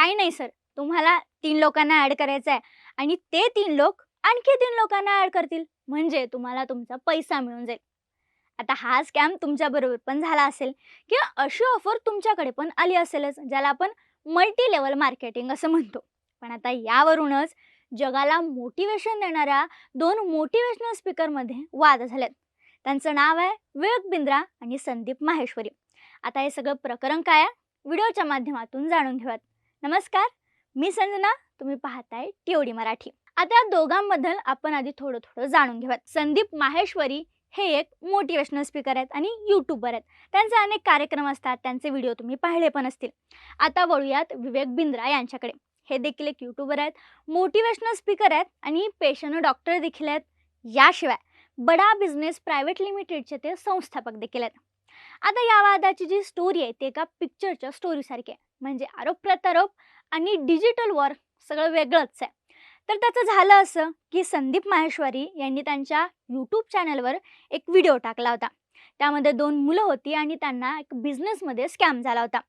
काही नाही सर. तुम्हाला तीन लोकांना ॲड करायचं आहे आणि ते तीन लोक आणखी तीन लोकांना ॲड करतील. म्हणजे तुम्हाला तुमचा पैसा मिळून जाईल. आता हा स्कॅम तुमच्याबरोबर पण झाला असेल किंवा अशी ऑफर तुमच्याकडे पण आली असेलच ज्याला आपण मल्टी लेवल मार्केटिंग असं म्हणतो. पण आता यावरूनच जगाला मोटिवेशन देणाऱ्या दोन मोटिवेशनल स्पीकरमध्ये वाद झालेत. त्यांचं नाव आहे विवेक बिंद्रा आणि संदीप माहेश्वरी. आता हे सगळं प्रकरण काय आहे? व्हिडिओच्या माध्यमातून जाणून घेऊयात. नमस्कार मी संजना तुम्ही पाहताय टीओडी मराठी. आता या दोघांबद्दल आपण आधी थोडं थोडं जाणून घेऊयात. संदीप माहेश्वरी हे एक मोटिवेशनल स्पीकर आहेत आणि यूट्यूबर आहेत. त्यांचे अनेक कार्यक्रम असतात त्यांचे व्हिडिओ तुम्ही पाहिले पण असतील. आता वळूयात विवेक बिंद्रा यांच्याकडे. हे देखील एक यूट्यूबर आहेत मोटिवेशनल स्पीकर आहेत आणि पेशनं डॉक्टर देखील आहेत. याशिवाय बडा बिझनेस प्रायव्हेट लिमिटेडचे ते संस्थापक देखील आहेत. आता या वादाची जी स्टोरी आहे ते एका पिक्चरच्या स्टोरीसारखी आहे. म्हणजे आरोप प्रत्यारोप आणि डिजिटल वॉर सगळं वेगळंच आहे. तर त्याचं झालं असं की संदीप माहेश्वरी यांनी त्यांच्या यूट्यूब चॅनलवर एक व्हिडिओ टाकला होता. त्यामध्ये दोन मुलं होती आणि त्यांना एक बिझनेसमध्ये स्कॅम झाला होता.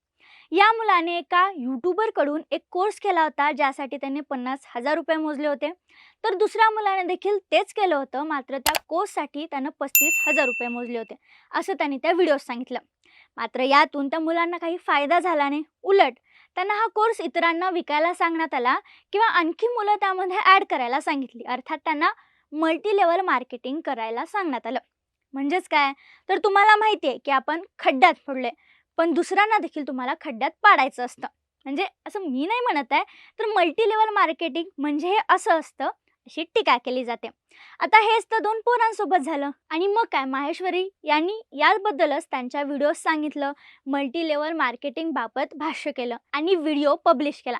या मुलाने एका यूट्यूबरकडून एक कोर्स केला होता ज्यासाठी त्याने पन्नास हजार रुपये मोजले होते. तर दुसऱ्या मुलाने देखील तेच केलं होतं मात्र त्या कोर्ससाठी त्यानं पस्तीस हजार रुपये मोजले होते असं त्यांनी त्या व्हिडिओत सांगितलं. मात्र यातून त्या मुलांना काही फायदा झाला नाही. उलट त्यांना हा कोर्स इतरांना विकायला सांगण्यात आला किंवा आणखी मुलं त्यामध्ये ॲड करायला सांगितली. अर्थात त्यांना मल्टी लेवल मार्केटिंग करायला सांगण्यात आलं. म्हणजेच काय? तर तुम्हाला माहिती आहे की आपण खड्ड्यात पडलोय. पण दुसऱ्यांना देखील तुम्हाला खड्ड्यात पाडायचं असतं. म्हणजे असं मी नाही म्हणत आहे तर मल्टी लेवल मार्केटिंग म्हणजे हे असं असतं अशी टीका केली जाते. आता हेच तर दोन पोरांसोबत झालं आणि मग काय? माहेश्वरी यांनी याबद्दलच त्यांच्या व्हिडिओ सांगितलं मल्टी लेवल मार्केटिंग बाबत भाष्य केलं आणि व्हिडिओ पब्लिश केला.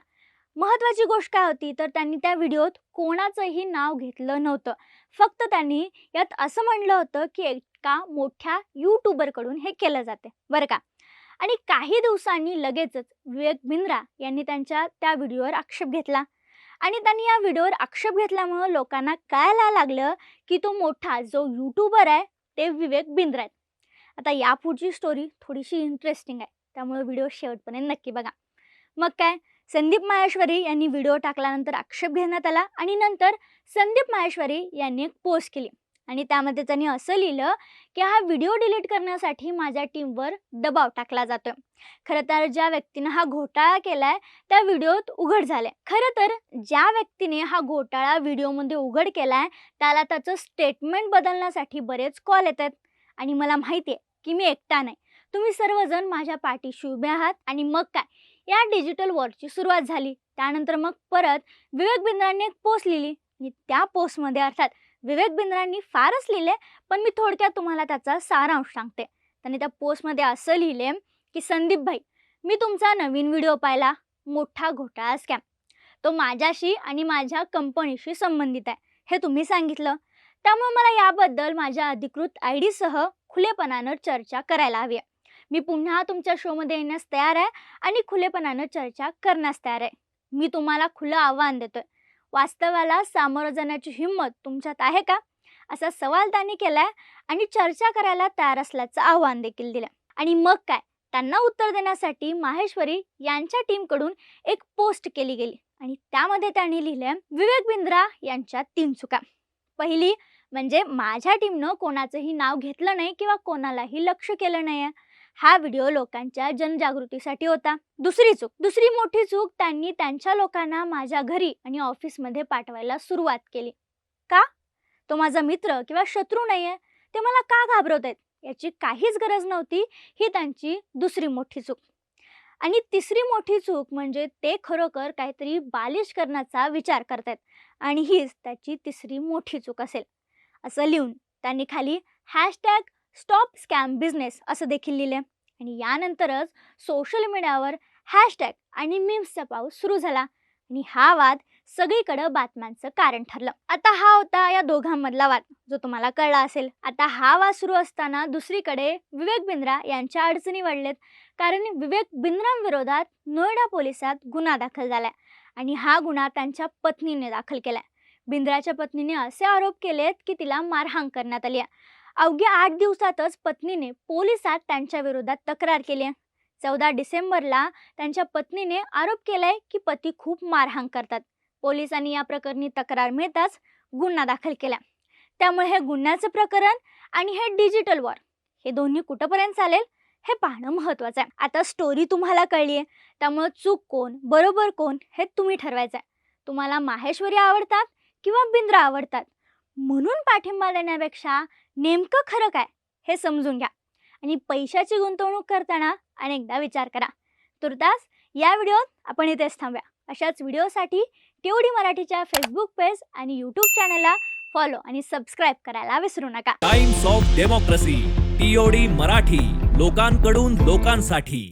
महत्त्वाची गोष्ट काय होती? तर त्यांनी त्या व्हिडिओत कोणाचंही नाव घेतलं नव्हतं. फक्त त्यांनी यात असं म्हणलं होतं की एका मोठ्या यूट्यूबरकडून हे केलं जाते. बरं का? आणि काही दिवसांनी लगेचच विवेक बिंद्रा यांनी त्यांच्या त्या व्हिडिओवर आक्षेप घेतला. आणि त्यांनी या व्हिडिओवर आक्षेप घेतल्यामुळं लोकांना कळायला लागलं की तो मोठा जो यूट्यूबर आहे ते विवेक बिंद्रा आहेत आता यापुढची स्टोरी थोडीशी इंटरेस्टिंग आहे. त्यामुळे व्हिडिओ शेवटपर्यंत नक्की बघा. मग काय? संदीप माहेश्वरी यांनी व्हिडिओ टाकल्यानंतर आक्षेप घेण्यात आला आणि नंतर संदीप माहेश्वरी यांनी एक पोस्ट केली. आणि त्यामध्ये त्यांनी असं लिहिलं की हा व्हिडिओ डिलीट करण्यासाठी माझ्या टीमवर दबाव टाकला जातोय. खरं तर ज्या व्यक्तीनं हा घोटाळा केलाय त्या व्हिडिओत उघड झालाय. खरं तर ज्या व्यक्तीने हा घोटाळा व्हिडिओमध्ये उघड केलाय त्याला त्याचं स्टेटमेंट बदलण्यासाठी बरेच कॉल येत आहेत. आणि मला माहिती आहे की मी एकटा नाही. तुम्ही सर्वजण माझ्या पाठीशी उभे आहात आणि मग काय? या डिजिटल वॉरची सुरुवात झाली. त्यानंतर मग परत विवेक बिंद्रांनी एक पोस्ट लिहिली. आणि त्या पोस्टमध्ये अर्थात विवेक बिंद्रांनी फारच लिहिले पण मी थोडक्यात तुम्हाला त्याचा सारांश सांगते. त्यांनी त्या पोस्टमध्ये असं लिहिले की संदीप भाई मी तुमचा नवीन व्हिडिओ पाहिला. मोठा घोटाळा स्कॅम. तो माझ्याशी आणि माझ्या कंपनीशी संबंधित आहे. हे तुम्ही सांगितलं. त्यामुळे मला याबद्दल माझ्या अधिकृत आय डीसह खुलेपणानं चर्चा करायला हवी आहे. मी पुन्हा तुमच्या शोमध्ये येण्यास तयार आहे आणि खुलेपणानं चर्चा करण्यास तयार आहे. मी तुम्हाला खुलं आव्हान देतोय. वास्तवाला सामोरं जाण्याची हिंमत तुमच्यात आहे का? असा सवाल त्यांनी केलाय आणि चर्चा करायला तयार असल्याचं आव्हान देखील दिलं आणि मग काय? त्यांना उत्तर देण्यासाठी माहेश्वरी यांच्या टीमकडून एक पोस्ट केली गेली आणि त्यामध्ये त्यांनी लिहिलंय विवेक बिंद्रा यांच्या तीन चुका. पहिली म्हणजे माझ्या टीमनं कोणाचंही नाव घेतलं नाही किंवा कोणालाही लक्ष केलं नाही हा व्हिडिओ लोकांच्या जनजागृतीसाठी होता. दुसरी चूक दुसरी मोठी चूक त्यांनी त्यांच्या लोकांना माझ्या घरी आणि ऑफिसमध्ये पाठवायला सुरुवात केली. का? तो माझा मित्र किंवा शत्रू नाहीये. ते मला का घाबरवत आहेत याची काहीच गरज नव्हती. ही त्यांची दुसरी मोठी चूक. आणि तिसरी मोठी चूक म्हणजे ते खरोखर काहीतरी बालिश करण्याचा विचार करतायत. आणि हीच त्याची तिसरी मोठी चूक असेल. असं लिहून त्यांनी खाली हॅशटॅग स्टॉप स्कॅम बिझनेस असं देखील लिहिले आणि यानंतरच सोशल मीडियावर हॅशटॅग आणि मीम्सचा पाऊस सुरू झाला. आणि हा वाद सगळीकडं बातम्यांचं कारण ठरलं. आता हा होता या दोघांमधला वाद जो तुम्हाला कळला असेल. आता हा वाद सुरू असताना दुसरीकडे विवेक बिंद्रा यांच्या अडचणी वाढलेत कारण विवेक बिंद्रांविरोधात नोएडा पोलिसात गुन्हा दाखल झालाय. आणि हा गुन्हा त्यांच्या पत्नीने दाखल केलाय. बिंद्राच्या पत्नीने असे आरोप केलेत की तिला मारहाण करण्यात आली आहे. अवघ्या आठ दिवसातच पत्नीने पोलिसात त्यांच्या विरोधात तक्रार केली आहे. चौदा डिसेंबरला त्यांच्या पत्नीने आरोप केलाय की पती खूप मारहाण करतात. पोलिसांनी या प्रकरणी तक्रार मिळताच गुन्हा दाखल केला. त्यामुळे हे गुन्ह्याचं प्रकरण आणि हे डिजिटल वॉर हे दोन्ही कुठंपर्यंत चालेल हे पाहणं महत्वाचं आहे. आता स्टोरी तुम्हाला कळली आहे. त्यामुळं चूक कोण बरोबर कोण हे तुम्ही ठरवायचं आहे. तुम्हाला माहेश्वरी आवडतात किंवा बिंद्रा आवडतात? म्हणून पाठिंबा देण्यापेक्षा नेमकं खरं काय हे समजून घ्या. आणि पैशाची गुंतवणूक करताना अनेकदा विचार करा. तुर्तास या व्हिडिओत आपण इथेच थांबूया. अशाच व्हिडिओसाठी टीओडी मराठीच्या फेसबुक पेज आणि यूट्यूब चॅनलला फॉलो आणि सबस्क्राईब करायला विसरू नका. Times of Democracy TOD Marathi लोकांकडून लोकांसाठी.